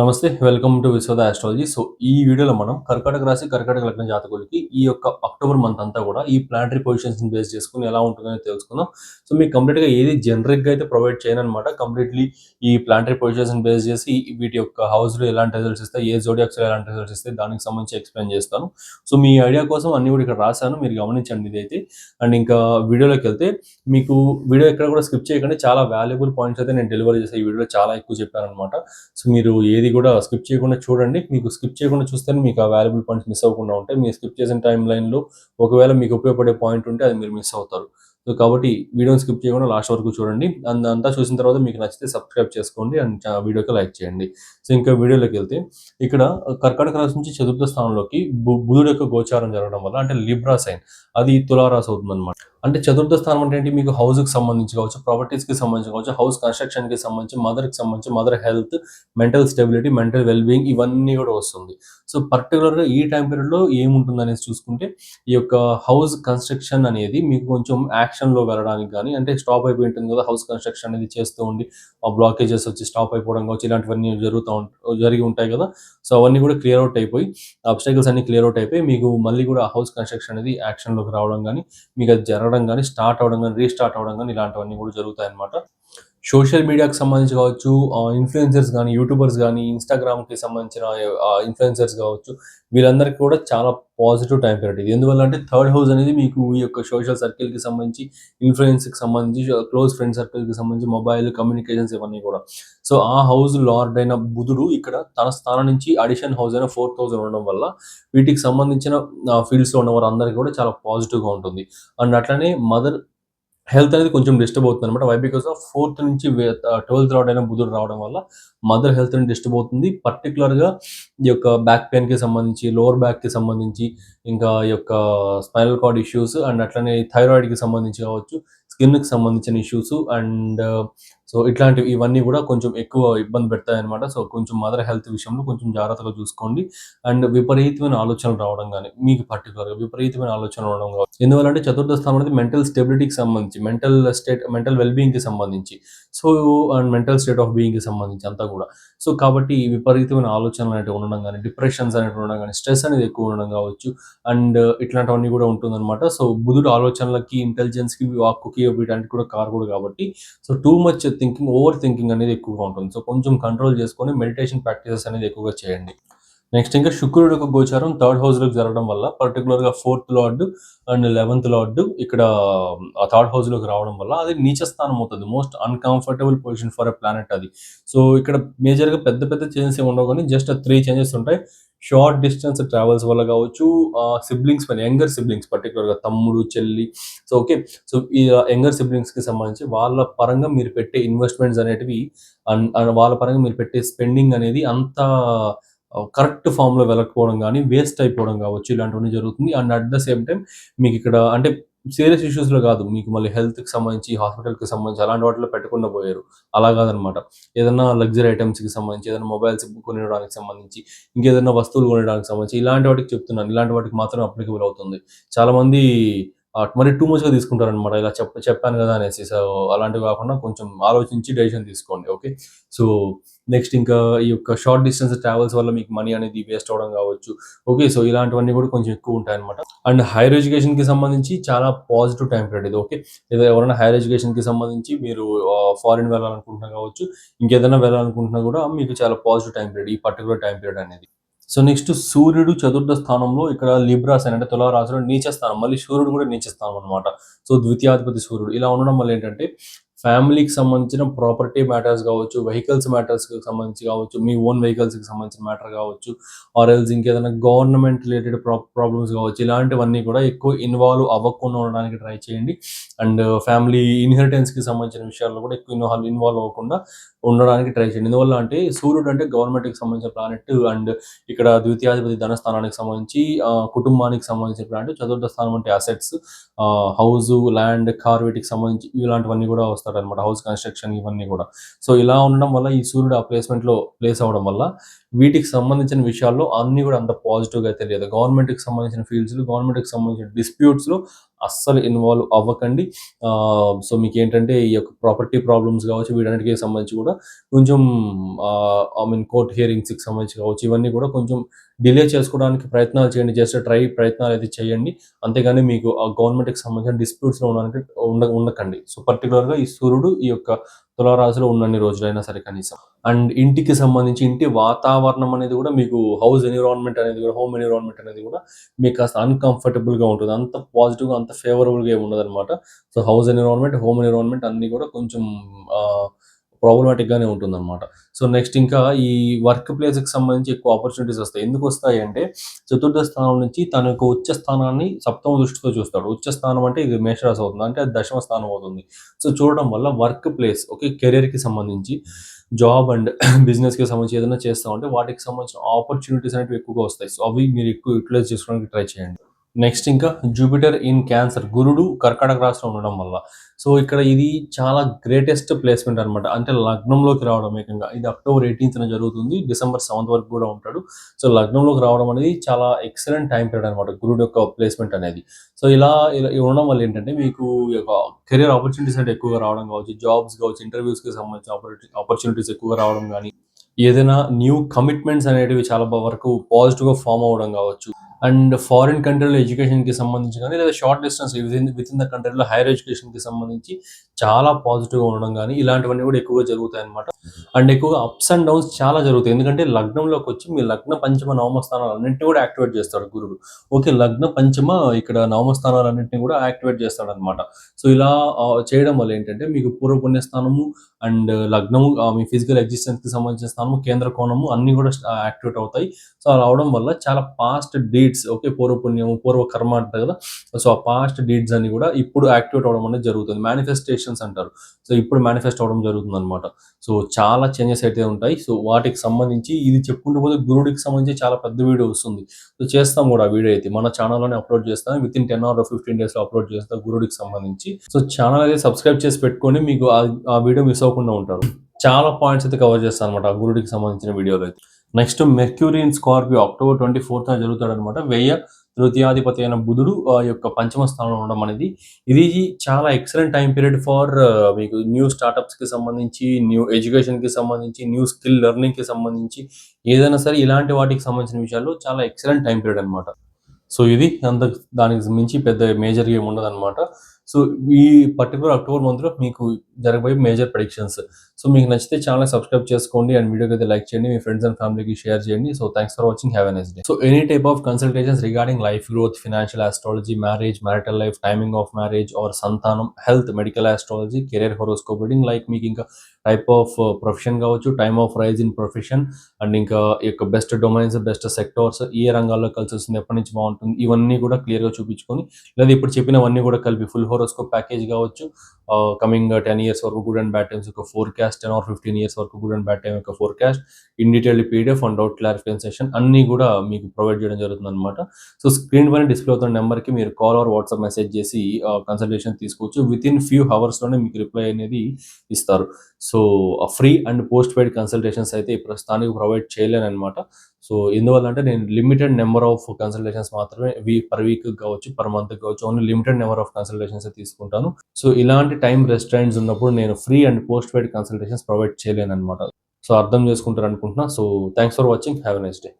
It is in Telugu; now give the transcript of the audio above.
నమస్తే welcome to Vishwada astrology so ఈ వీడియోలో మనం కర్కాటక రాశి కర్కాటక లగ్న జాతకులకి ఈ యొక్క అక్టోబర్ మంత్ అంతా కూడా ఈ ప్లానటరీ పొజిషన్స్ బేస్ చేసుకుని ఎలా ఉంటుందని తెలుసుకుందాం. సో మీకు కంప్లీట్గా ఏది జనరిక్గా అయితే ప్రొవైడ్ చేయను అనమాట కంప్లీట్లీ ఈ ప్లానటరీ పొజిషన్స్ బేస్ చేసి వీటి యొక్క హౌస్లో ఎలాంటి రిజల్ట్స్ ఇస్తాయి ఏ జోడియాక్స్ ఎలాంటి రిజల్ట్స్ ఇస్తాయి దానికి సంబంధించి ఎక్స్ప్లెయిన్ చేస్తాను. సో మీ ఐడియా కోసం అన్ని కూడా ఇక్కడ రాశాను మీరు గమనించండి ఇదైతే. అండ్ ఇంకా వీడియోలోకి వెళ్తే మీకు వీడియో ఎక్కడ కూడా స్కిప్ చేయకుండా. చాలా వాల్యుబుల్ పాయింట్స్ అయితే నేను డెలివరీ చేసే ఈ వీడియోలో చాలా ఎక్కువ చెప్పాను అనమాట సో మీరు ఏది ఇది కూడా స్కిప్ చేయకుండా చూడండి. మీకు స్కిప్ చేయకుండా చూస్తేనే మీకు ఆ వాల్యుబుల్ పాయింట్స్ మిస్ అవ్వకుండా ఉంటాయి. మీరు స్కిప్ చేసిన టైం లైన్లో ఒకవేళ మీకు ఉపయోగపడే పాయింట్ ఉంటే అది మీరు మిస్ అవుతారు. సో కాబట్టి వీడియోని స్కిప్ చేయకుండా లాస్ట్ వరకు చూడండి. అండ్ అంతా చూసిన తర్వాత మీకు నచ్చితే సబ్స్క్రైబ్ చేసుకోండి అండ్ వీడియోకి లైక్ చేయండి. సో ఇంకా వీడియోలోకి వెళ్తే ఇక్కడ కర్కాటక రాశి నుంచి చతుర్థ స్థానంలోకి బు- బుధుడు యొక్క గోచారం జరగడం వల్ల అంటే లిబ్రా సైన్ అది తులారాశి అవుతుంది అనమాట అంటే చతుర్థ స్థానం అంటే ఏంటి? మీకు హౌస్కి సంబంధించి కావచ్చు ప్రాపర్టీస్కి సంబంధించి కావచ్చు హౌస్ కన్స్ట్రక్షన్కి సంబంధించి మదర్కి సంబంధించి mother health mental stability mental wellbeing ఇవన్నీ కూడా వస్తుంది. సో పర్టికులర్గా ఈ టైం పీరియడ్లో ఏముంటుంది అనేది చూసుకుంటే ఈ యొక్క హౌస్ కన్స్ట్రక్షన్ అనేది మీకు కొంచెం యాక్షన్ యాక్షన్లో వెళ్ళడానికి కానీ అంటే స్టాప్ అయిపోయి ఉంటుంది కదా హౌస్ కన్స్ట్రక్షన్ అనేది చేస్తూ ఉండి ఆ బ్లాకేజెస్ వచ్చి స్టాప్ అయిపోవడం కావచ్చు ఇలాంటివన్నీ జరుగుతూ ఉంటా జరిగి ఉంటాయి కదా. సో అవన్నీ కూడా క్లియర్ అవుట్ అయిపోయి అబ్స్టకల్స్ అన్ని క్లియర్ అవుట్ అయిపోయి మీకు మళ్ళీ కూడా హౌస్ కన్స్ట్రక్షన్ అనేది యాక్షన్లోకి రావడం కానీ మీకు అది జరగడం కానీ స్టార్ట్ అవడం కానీ రీస్టార్ట్ అవడం కానీ ఇలాంటివన్నీ కూడా జరుగుతాయి అనమాట సోషల్ మీడియాకి సంబంధించి కావచ్చు ఇన్ఫ్లుయెన్సర్స్ కానీ యూట్యూబర్స్ కానీ ఇన్స్టాగ్రామ్కి సంబంధించిన ఇన్ఫ్లుయెన్సర్స్ కావచ్చు వీళ్ళందరికీ కూడా చాలా పాజిటివ్ టైం పీరియడ్ ఇది. ఎందువల్ల అంటే థర్డ్ హౌస్ అనేది మీకు ఈ యొక్క సోషల్ సర్కిల్కి సంబంధించి ఇన్ఫ్లుయెన్స్కి సంబంధించి క్లోజ్ ఫ్రెండ్ సర్కిల్కి సంబంధించి మొబైల్ కమ్యూనికేషన్స్ ఇవన్నీ కూడా. సో ఆ హౌస్ లార్డ్ అయిన బుధుడు ఇక్కడ తన స్థానం నుంచి అడిషన్ హౌస్ అయిన ఫోర్ థౌజండ్ ఉండడం వల్ల వీటికి సంబంధించిన ఫీల్డ్స్లో ఉన్న వారందరికీ కూడా చాలా పాజిటివ్గా ఉంటుంది. అండ్ అట్లనే మదర్ హెల్త్ అనేది కొంచెం డిస్టర్బ్ అవుతుంది అనమాట వై బికాస్ ఆఫ్ ఫోర్త్ నుంచి ట్వెల్త్ రావడం అయిన బుధుడు రావడం వల్ల మదర్ హెల్త్ అనేది డిస్టర్బ్ అవుతుంది. పర్టికులర్గా ఈ యొక్క బ్యాక్ పెయిన్కి సంబంధించి లోవర్ బ్యాక్కి సంబంధించి ఇంకా ఈ యొక్క స్పైనల్ కార్డ్ ఇష్యూస్ అండ్ అట్లనే థైరాయిడ్కి సంబంధించి కావచ్చు స్కిన్కి సంబంధించిన ఇష్యూస్ అండ్ సో ఇట్లాంటివి ఇవన్నీ కూడా కొంచెం ఎక్కువ ఇబ్బంది పెడతాయి అనమాట సో కొంచెం మదర్ హెల్త్ విషయంలో కొంచెం జాగ్రత్తగా చూసుకోండి. అండ్ విపరీతమైన ఆలోచనలు రావడం కానీ మీకు పర్టికులర్గా విపరీతమైన ఆలోచనలు రావడం కావచ్చు ఎందువల్లంటే చతుర్థ స్థానం అనేది మెంటల్ స్టెబిలిటీకి సంబంధించి మెంటల్ స్టేట్ మెంటల్ వెల్బీయింగ్కి సంబంధించి so and mental state of బీయింగ్కి సంబంధించి అంతా కూడా. సో కాబట్టి విపరీతమైన ఆలోచనలు అనేవి ఉండడం కానీ డిప్రెషన్స్ అనేవి ఉండడం కానీ స్ట్రెస్ అనేది ఎక్కువ ఉండడం కావచ్చు. అండ్ ఇట్లాంటివన్నీ కూడా ఉంటుందన్నమాట. సో బుధుడు ఆలోచనలకి ఇంటెలిజెన్స్కి వాక్కుకి వీటానికి కూడా కారు కూడా కాబట్టి so too much thinking over thinking అనేది ఎక్కువగా ఉంటుంది. సో కొంచెం కంట్రోల్ చేసుకొని మెడిటేషన్ ప్రాక్టీసెస్ అనేది ఎక్కువగా చేయండి. నెక్స్ట్ ఇంకా శుక్రుడు యొక్క గోచారం థర్డ్ హౌస్లోకి జరగడం వల్ల పర్టికులర్గా fourth lord and eleventh lord ఇక్కడ ఆ థర్డ్ హౌస్లోకి రావడం వల్ల అది నీచ స్థానం అవుతుంది. Most uncomfortable position for a planet అది. సో ఇక్కడ మేజర్గా పెద్ద పెద్ద చేంజెస్ ఏమి ఉండవు కానీ జస్ట్ త్రీ చేంజెస్ ఉంటాయి. షార్ట్ డిస్టెన్స్ ట్రావెల్స్ వల్ల కావచ్చు సిబ్లింగ్స్ పైన యంగర్ సిబ్లింగ్స్ పర్టికులర్గా తమ్ముడు చెల్లి. So okay. సో ఈ యంగర్ సిబ్లింగ్స్కి సంబంధించి వాళ్ళ పరంగా మీరు పెట్టే ఇన్వెస్ట్మెంట్స్ అనేటివి అండ్ వాళ్ళ పరంగా మీరు పెట్టే స్పెండింగ్ అనేది అంత కరెక్ట్ ఫామ్లో వెళ్ళకపోవడం కానీ వేస్ట్ అయిపోవడం కావచ్చు. ఇలాంటివన్నీ జరుగుతుంది. And at the same time మీకు ఇక్కడ అంటే సీరియస్ ఇష్యూస్లో కాదు. మీకు మళ్ళీ హెల్త్కి సంబంధించి హాస్పిటల్కి సంబంధించి అలాంటి వాటిలో పెట్టకుండా పోయారు. అలా కాదనమాట. ఏదైనా లగ్జరీ ఐటమ్స్కి సంబంధించి ఏదైనా మొబైల్స్ కొనడానికి సంబంధించి ఇంకేదైనా వస్తువులు కొనడానికి సంబంధించి ఇలాంటి వాటికి చెప్తున్నాను. ఇలాంటి వాటికి మాత్రం అప్లికబుల్ అవుతుంది. చాలామంది మరి టూ మచ్గా తీసుకుంటారనమాట. ఇలా చెప్ చెప్పాను కదా అనేసి. సో అలాంటివి కాకుండా కొంచెం ఆలోచించి డెసిషన్ తీసుకోండి. ఓకే? సో నెక్స్ట్ ఇంకా ఈ యొక్క షార్ట్ డిస్టెన్స్ ట్రావెల్స్ వల్ల మీకు మనీ అనేది వేస్ట్ అవడం కావచ్చు. ఓకే సో ఇలాంటివన్నీ కూడా కొంచెం ఎక్కువ ఉంటాయి అనమాట అండ్ హైయర్ ఎడ్యుకేషన్కి సంబంధించి చాలా పాజిటివ్ టైం పీరియడ్ ఇది ఓకే? ఏదో ఎవరైనా హైయర్ ఎడ్యుకేషన్కి సంబంధించి మీరు ఫారిన్ వెళ్ళాలనుకుంటున్నా కావచ్చు ఇంకేదైనా వెళ్ళాలనుకుంటున్నా కూడా మీకు చాలా పాజిటివ్ టైం పీరియడ్ ఈ పర్టికులర్ టైం పీరియడ్ అనేది. సో నెక్స్ట్ సూర్యుడు చతుర్థ స్థానంలో ఇక్కడ లిబ్రాస్ అని అంటే తులారాశిలో నీచ స్థానం మళ్ళీ సూర్యుడు కూడా నీచ స్థానం అనమాట సో ద్వితీయాధిపతి సూర్యుడు ఇలా ఉండడం వల్ల ఏంటంటే ఫ్యామిలీకి సంబంధించిన ప్రాపర్టీ మ్యాటర్స్ కావచ్చు వెహికల్స్ మ్యాటర్స్కి సంబంధించి కావచ్చు మీ ఓన్ వెహికల్స్కి సంబంధించిన మ్యాటర్ కావచ్చు ఆర్ ఎల్స్ ఇంకేదైనా గవర్నమెంట్ రిలేటెడ్ ప్రాబ్లమ్స్ కావచ్చు ఇలాంటివన్నీ కూడా ఎక్కువ ఇన్వాల్వ్ అవ్వకుండా ఉండడానికి ట్రై చేయండి. అండ్ ఫ్యామిలీ ఇన్హెరిటెన్స్కి సంబంధించిన విషయాల్లో కూడా ఎక్కువ ఇన్వాల్వ్ ఇన్వాల్వ్ అవ్వకుండా ఉండడానికి ట్రై చేయండి. ఎందువల్ల అంటే సూర్యుడు అంటే గవర్నమెంట్కి సంబంధించిన ప్లానెట్ అండ్ ఇక్కడ ద్వితీయాధిపతి ధనస్థానానికి సంబంధించి కుటుంబానికి సంబంధించిన ప్లానెట్ చతుర్థ స్థానం అంటే అసెట్స్ హౌస్ ల్యాండ్ కార్ వీటికి సంబంధించి ఇలాంటివన్నీ కూడా వస్తాయి. వస్తారనమాట హౌస్ కన్స్ట్రక్షన్ ఇవన్నీ కూడా. సో ఇలా ఉండడం వల్ల ఈ సూర్యుడు ఆ ప్లేస్మెంట్లో ప్లేస్ అవ్వడం వల్ల వీటికి సంబంధించిన విషయాల్లో అన్నీ కూడా అంత పాజిటివ్గా అయితే లేదు గవర్నమెంట్కి సంబంధించిన ఫీల్డ్స్లో గవర్నమెంట్కి సంబంధించిన డిస్ప్యూట్స్లో అస్సలు ఇన్వాల్వ్ అవ్వకండి. సో మీకు ఏంటంటే ఈ యొక్క ప్రాపర్టీ ప్రాబ్లమ్స్ కావచ్చు వీటన్నిటికి సంబంధించి కూడా కొంచెం ఐ మీన్ కోర్ట్ హియరింగ్స్కి సంబంధించి కావచ్చు ఇవన్నీ కూడా కొంచెం డిలే చేసుకోవడానికి ప్రయత్నాలు చేయండి. జస్ట్ ట్రై ప్రయత్నాలు అయితే చేయండి. అంతేగాని మీకు ఆ గవర్నమెంట్కి సంబంధించిన డిస్ప్యూట్స్లో ఉండడానికి ఉండ ఉండకండి. సో పర్టికులర్గా ఈ సూర్యుడు ఈ యొక్క తులారాశిలో ఉన్నన్ని రోజులైనా సరే కనీసం. అండ్ ఇంటికి సంబంధించి ఇంటి వాతావరణం అనేది కూడా మీకు హౌస్ ఎన్విరాన్మెంట్ అనేది కూడా హోమ్ ఎన్విరాన్మెంట్ అనేది కూడా మీకు కాస్త అన్కంఫర్టబుల్గా ఉంటుంది. అంత పాజిటివ్గా అంత ఫేవరబుల్గా ఏమి ఉండదు అనమాట so house environment home environment అన్నీ కూడా కొంచెం ప్రాబ్లమాటిక్గానే ఉంటుందన్నమాట. సో నెక్స్ట్ ఇంకా ఈ వర్క్ ప్లేస్కి సంబంధించి ఎక్కువ ఆపర్చునిటీస్ వస్తాయి. ఎందుకు వస్తాయి అంటే చతుర్థ స్థానం నుంచి తన యొక్క ఉచ్చ స్థానాన్ని సప్తమ దృష్టితో చూస్తాడు. ఉచ్చ స్థానం అంటే ఇది మేషరాశి అవుతుంది. అంటే అది దశమ స్థానం అవుతుంది. సో చూడడం వల్ల వర్క్ ప్లేస్ ఓకే కెరీర్కి సంబంధించి జాబ్ అండ్ బిజినెస్కి సంబంధించి ఏదైనా చేస్తా ఉంటే వాటికి సంబంధించిన ఆపర్చునిటీస్ అనేవి ఎక్కువగా వస్తాయి. సో అవి మీరు ఎక్కువ యూటిలైజ్ చేసుకోవడానికి ట్రై చేయండి. నెక్స్ట్ ఇంకా జూపిటర్ ఇన్ క్యాన్సర్ గురుడు కర్కాటక రాశిలో ఉండడం వల్ల. సో ఇక్కడ ఇది చాలా గ్రేటెస్ట్ ప్లేస్మెంట్ అనమాట అంటే లగ్నంలోకి రావడం ఏకంగా. ఇది అక్టోబర్ ఎయిటీన్త్న జరుగుతుంది. డిసెంబర్ సెవెంత్ వరకు కూడా ఉంటాడు. సో లగ్నంలోకి రావడం అనేది చాలా ఎక్సలెంట్ టైం పీరియడ్ అనమాట గురుడు యొక్క ప్లేస్మెంట్ అనేది. సో ఇలా ఇలా ఉండడం వల్ల ఏంటంటే మీకు కెరీర్ ఆపర్చునిటీస్ అంటే ఎక్కువగా రావడం కావచ్చు. జాబ్స్ కావచ్చు ఇంటర్వ్యూస్కి సంబంధించిన ఆపర్చునిటీస్ ఎక్కువగా రావడం కానీ ఏదైనా న్యూ కమిట్మెంట్స్ అనేటివి చాలా వరకు పాజిటివ్గా ఫామ్ అవ్వడం కావచ్చు. అండ్ ఫారిన్ కంట్రీలో ఎడ్యుకేషన్కి సంబంధించి కానీ లేదా short distance with within the కంట్రీలో హైయర్ ఎడ్యుకేషన్కి సంబంధించి చాలా పాజిటివ్గా ఉండడం కానీ ఇలాంటివన్నీ కూడా ఎక్కువగా జరుగుతాయి అనమాట అండ్ ఎక్కువగా అప్స్ అండ్ డౌన్స్ చాలా జరుగుతాయి. ఎందుకంటే లగ్నంలోకి వచ్చి మీ లగ్న పంచమ నవమ స్థానాలన్నింటినీ కూడా యాక్టివేట్ చేస్తాడు గురుడు. ఓకే లగ్న పంచమ ఇక్కడ నవమ స్థానాలన్నింటినీ కూడా యాక్టివేట్ చేస్తాడు అనమాట సో ఇలా చేయడం వల్ల ఏంటంటే మీకు పూర్వ పుణ్యస్థానము అండ్ లగ్నము మీ ఫిజికల్ ఎగ్జిస్టెన్స్కి సంబంధించిన స్థానము కేంద్ర కోణము అన్నీ కూడా యాక్టివేట్ అవుతాయి. సో అలా అవడం వల్ల చాలా పాస్ట్ డీడ్స్ ఓకే పూర్వపుణ్యము పూర్వ కర్మ అంటారు కదా. సో ఆ పాస్ట్ డీడ్స్ అన్ని కూడా ఇప్పుడు యాక్టివేట్ అవడం అనేది జరుగుతుంది. మేనిఫెస్టేషన్స్ అంటారు. సో ఇప్పుడు మేనిఫెస్ట్ అవడం జరుగుతుంది అనమాట సో చాలా చేంజెస్ అయితే ఉంటాయి. సో వాటికి సంబంధించి ఇది చెప్పుకుంటూ పోతే గురుడికి సంబంధించి చాలా పెద్ద వీడియో వస్తుంది. సో చేస్తాం కూడా ఆ వీడియో అయితే. మన ఛానల్లోనే అప్లోడ్ చేస్తాం. Within ten or fifteen డేస్లో అప్లోడ్ చేస్తాం గురుడికి సంబంధించి. సో ఛానల్ అయితే సబ్స్క్రైబ్ చేసి పెట్టుకొని మీకు ఆ- ఆ వీడియో మిస్ అవ్వకుండా ఉంటారు. చాలా పాయింట్స్ అయితే కవర్ చేస్తాను అనమాట ఆ గురుడికి సంబంధించిన వీడియోలో అయితే. Next Mercury in Scorpio October twenty fourth జరుగుతాడు అనమాట వెయ్యి తృతీయాధిపతి అయిన బుధుడు ఆ యొక్క పంచమ స్థానంలో ఉండడం అనేది. ఇది చాలా ఎక్సలెంట్ టైం పీరియడ్ ఫర్ మీకు న్యూ స్టార్టప్స్కి సంబంధించి న్యూ ఎడ్యుకేషన్కి సంబంధించి న్యూ స్కిల్ లెర్నింగ్కి సంబంధించి ఏదైనా సరే ఇలాంటి వాటికి సంబంధించిన విషయాల్లో చాలా ఎక్సలెంట్ టైం పీరియడ్ అనమాట సో ఇది అంత దానికి మించి పెద్ద మేజర్ ఏం ఉండదు అనమాట సో ఈ పర్టికులర్ అక్టోబర్ మంత్లో మీకు జరగబోయే మేజర్ ప్రొడిక్షన్స్ సో మీకు నచ్చితే ఛానల్ సబ్స్క్రైబ్ చేసుకోండి అండ్ వీడియోకి అయితే లైక్ చేయండి. మీ ఫ్రెండ్స్ అండ్ ఫ్యామిలీకి షేర్ చేయండి. So thanks for watching have a day so any type of consultations regarding life growth financial astrology marriage marital life timing of marriage or సంతానం health medical astrology career horoscope reading like మీకు ఇంకా టైప్ ఆఫ్ ప్రొఫెషన్ కావచ్చు time of rise in profession and ఇంకా ఈ యొక్క బెస్ట్ డొమైన్స్ బెస్ట్ సెక్టార్స్ ఏ రంగాల్లో కలిసి వస్తుంది ఎప్పటి నుంచి బాగుంటుంది ఇవన్నీ కూడా క్లియర్గా చూపించుకొని లేదా ఇప్పుడు చెప్పినవన్నీ కూడా కలిపి ఫుల్ హోరోస్కోప్ ప్యాకేజ్ కావచ్చు. కమింగ్ టెన్ ఇయర్స్ వరకు గుడ్ అండ్ బ్యాడ్ టైమ్స్ యొక్క forecast ten or fifteen years వరకు గుడ్ అండ్ బ్యాడ్ టైమ్ యొక్క forecast in detail PDF and doubt clarification session కూడా మీకు ప్రొవైడ్ చేయడం జరుగుతుంది అనమాట సో స్క్రీన్ పైన డిస్ప్లే అవుతున్న నెంబర్కి మీరు కాల్ ఆర్ వాట్సాప్ మెసేజ్ చేసి కన్సల్టేషన్ తీసుకోవచ్చు. విత్ ఇన్ ఫ్యూ అవర్స్లోనే మీకు రిప్లై అనేది ఇస్తారు. So free and post paid consultations అయితే ఈ ప్రస్తుతానికి ప్రొవైడ్ చేయలేను అనమాట సో ఎందువల్ల అంటే నేను లిమిటెడ్ నెంబర్ ఆఫ్ కన్సల్టేషన్స్ మాత్రమే వీ పర్ వీక్ కావచ్చు పర్ మంత్ కావచ్చు only limited number of consultations తీసుకుంటాను. సో ఇలాంటి టైం రెస్టారెంట్స్ ఉన్నప్పుడు నేను free and post paid consultations provide చేయలేను అనమాట సో అర్థం చేసుకుంటారు అనుకుంటున్నా so thanks for watching. Have a next day.